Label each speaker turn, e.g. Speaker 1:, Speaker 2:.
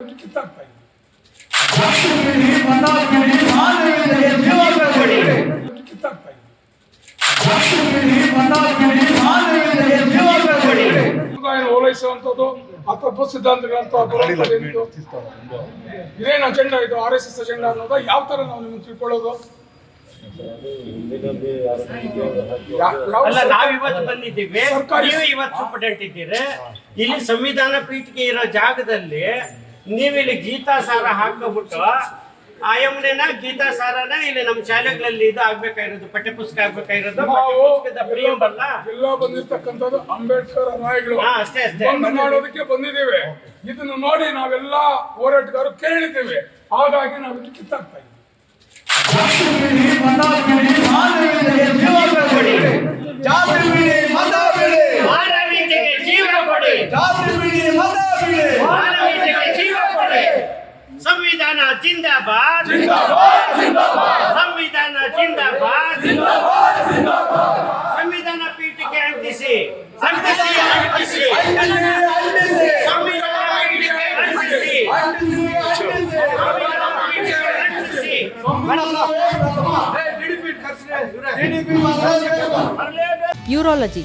Speaker 1: ಕಿತ್ತಾಕ್ತಾ ಇದ್ದೀವಿ ಕಿತ್ತಾಕ್ತಾ ಇದ್ದೀವಿ ಸಮುದಾಯ ಓಲೈಸುವಂಥದ್ದು ಆ ತತ್ವ ಸಿದ್ಧಾಂತಗಳಂತ? ಇದೇನು ಅಜೆಂಡಾ ಇದು ಆರ್ ಎಸ್ ಎಸ್ ಅಜೆಂಡಾ ಅನ್ನೋದು ಯಾವ ತರ ನಾವು ನಿಮ್ಗೆ ತಿಳ್ಕೊಳ್ಳೋದು
Speaker 2: ಅಲ್ಲ ಇವತ್ತು ಬಂದಿದ್ದೀವಿ ನೀವು ಇವತ್ತು ಸೂಪರ್ಡೆಂಟ್ ಇದ್ದೀರಿ ಇಲ್ಲಿ ಸಂವಿಧಾನ ಪೀಠಿಕೆ ಇರೋ ಜಾಗದಲ್ಲಿ ನೀವಿಲ್ಲಿ ಗೀತಾ ಸಾರ ಹಾಕೋಬಿಟ್ಟು ಆಯಮ್ಮನೇನ ಗೀತಾ ಸಾರನ ಇಲ್ಲಿ ನಮ್ಮ ಶಾಲೆಗಳಲ್ಲಿ ಇದು ಆಗ್ಬೇಕಾಗಿರೋದು ಪಠ್ಯಪುಸ್ತಕ ಆಗ್ಬೇಕಾಗಿರೋದು
Speaker 1: ನಾವು
Speaker 2: ಪಠ್ಯಪುಸ್ತಕದ
Speaker 1: ಎಲ್ಲ
Speaker 2: ಪ್ರಿಯಂಬಲ್ಲ
Speaker 1: ಎಲ್ಲ ಬಂದಿರ್ತಕ್ಕಂಥದ್ದು ಅಂಬೇಡ್ಕರ್ ನಾಯಿಗಳು
Speaker 2: ಹಾ, ಅಷ್ಟೇ, ಅಷ್ಟೇ.
Speaker 1: ಮಾಡೋದಕ್ಕೆ ಬಂದಿದ್ದೇವೆ. ಇದನ್ನು ನೋಡಿ ನಾವೆಲ್ಲ ಹೋರಾಟಗಾರರು ಕೇಳಿದ್ದೇವೆ. ಹಾಗಾಗಿ ನಾವು ಕಿತ್ತಾಗ್ತಾ ಇದ್ದೀವಿ.
Speaker 2: ಸಂವಿಧಾನ ಜಿಂದಾಬಾದ್ ಸಂವಿಧಾನ ಜಿಂದಾಬಾದ್ ಸಂವಿಧಾನ ಪೀಠಕ್ಕೆ ಅಂಟಿಸಿ ಅಂಟಿಸಿ ಅಂಟಿಸಿ ಸಂವಿಧಾನ ಪೀಠಕ್ಕೆ ಅಂಟಿಸಿ ಸಂವಿಧಾನ ಪೀಠಕ್ಕೆ ಅಂಟಿಸಿ
Speaker 3: ಯೂರಾಲಜಿ